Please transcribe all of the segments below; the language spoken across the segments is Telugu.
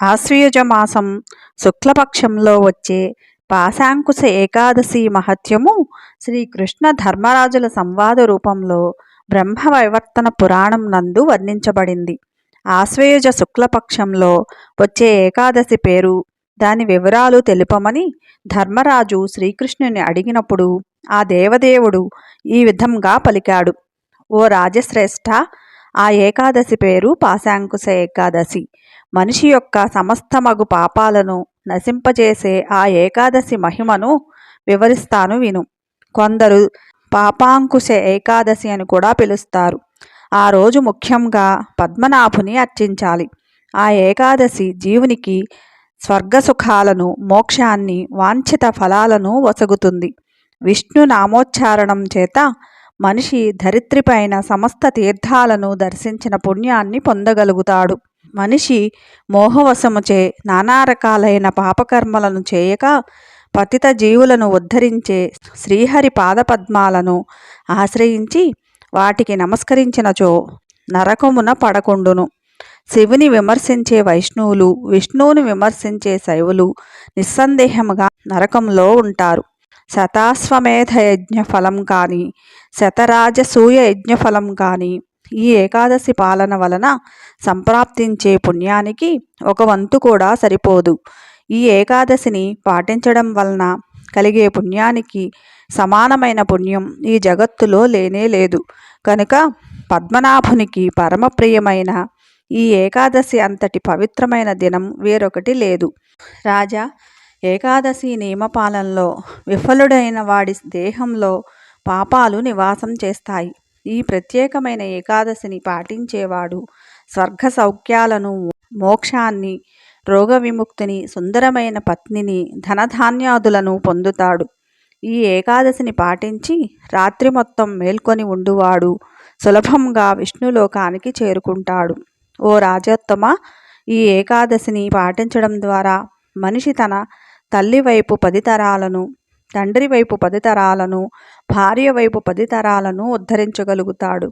ఆశ్వయుజ మాసం శుక్లపక్షంలో వచ్చే పాశాంకుశ ఏకాదశి మహత్యము శ్రీకృష్ణ ధర్మరాజుల సంవాద రూపంలో బ్రహ్మవైవర్తన పురాణం నందు వర్ణించబడింది. ఆశ్వయుజ శుక్లపక్షంలో వచ్చే ఏకాదశి పేరు దాని వివరాలు తెలుపమని ధర్మరాజు శ్రీకృష్ణుని అడిగినప్పుడు ఆ దేవదేవుడు ఈ విధంగా పలికాడు. ఓ రాజశ్రేష్ఠ ఆ ఏకాదశి పేరు పాశాంకుశ ఏకాదశి. మనిషి యొక్క సమస్తమగు పాపాలను నశింపజేసే ఆ ఏకాదశి మహిమను వివరిస్తాను విను. కొందరు పాపాంకుశ ఏకాదశి అని కూడా పిలుస్తారు. ఆ రోజు ముఖ్యంగా పద్మనాభుని అర్చించాలి. ఆ ఏకాదశి జీవునికి స్వర్గసుఖాలను మోక్షాన్ని వాంఛిత ఫలాలను వసగుతుంది. విష్ణు నామోచ్చారణం చేత మనిషి ధరిత్రిపైన సమస్త తీర్థాలను దర్శించిన పుణ్యాన్ని పొందగలుగుతాడు. మనిషి మోహవశముచే నానా రకాలైన పాపకర్మలను చేయక పతిత జీవులను ఉద్ధరించే శ్రీహరి పాదపద్మాలను ఆశ్రయించి వాటికి నమస్కరించినచో నరకమున పడకుండును. శివుని విమర్శించే వైష్ణవులు విష్ణువుని విమర్శించే శైవులు నిస్సందేహముగా నరకంలో ఉంటారు. శతాశ్వమేధ యజ్ఞ ఫలం కానీ శతరాజసూయ యజ్ఞ ఫలం కానీ ఈ ఏకాదశి పాలన వలన సంప్రాప్తించే పుణ్యానికి ఒక వంతు కూడా సరిపోదు. ఈ ఏకాదశిని పాటించడం వలన కలిగే పుణ్యానికి సమానమైన పుణ్యం ఈ జగత్తులో లేనే లేదు. కనుక పద్మనాభునికి పరమప్రియమైన ఈ ఏకాదశి అంతటి పవిత్రమైన దినం వేరొకటి లేదు. రాజా ఏకాదశి నియమపాలనలో విఫలుడైన వాడి దేహంలో పాపాలు నివాసం చేస్తాయి. ఈ ప్రత్యేకమైన ఏకాదశిని పాటించేవాడు స్వర్గ సౌఖ్యాలను మోక్షాన్ని రోగ విముక్తిని సుందరమైన పత్నిని ధనధాన్యాదులను పొందుతాడు. ఈ ఏకాదశిని పాటించి రాత్రి మొత్తం మేల్కొని ఉండువాడు సులభంగా విష్ణులోకానికి చేరుకుంటాడు. ఓ రాజోత్తమ ఈ ఏకాదశిని పాటించడం ద్వారా మనిషి తన తల్లి వైపు పది తరాలను తండ్రి వైపు పది తరాలను భార్య వైపు పది తరాలను ఉద్ధరించగలుగుతాడు.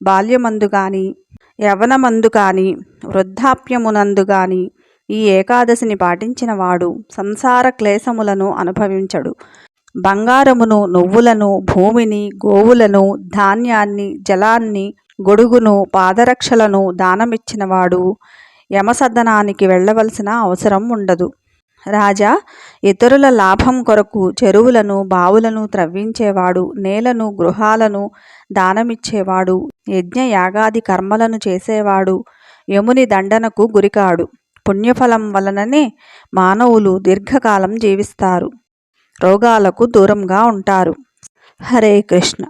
బాల్యమందు కానీ యవనమందు కానీ వృద్ధాప్యమునందు కానీ ఈ ఏకాదశిని పాటించిన వాడు సంసార క్లేశములను అనుభవించడు. బంగారమును నువ్వులను భూమిని గోవులను ధాన్యాన్ని జలాన్ని గొడుగును పాదరక్షలను దానమిచ్చినవాడు యమసదనానికి వెళ్ళవలసిన అవసరం ఉండదు. రాజా ఇతరుల లాభం కొరకు చెరువులను బావులను త్రవ్వించేవాడు నేలను గృహాలను దానమిచ్చేవాడు యజ్ఞ యాగాది కర్మలను చేసేవాడు యముని దండనకు గురికాడు. పుణ్యఫలం వలననే మానవులు దీర్ఘకాలం జీవిస్తారు. రోగాలకు దూరంగా ఉంటారు. హరే కృష్ణ.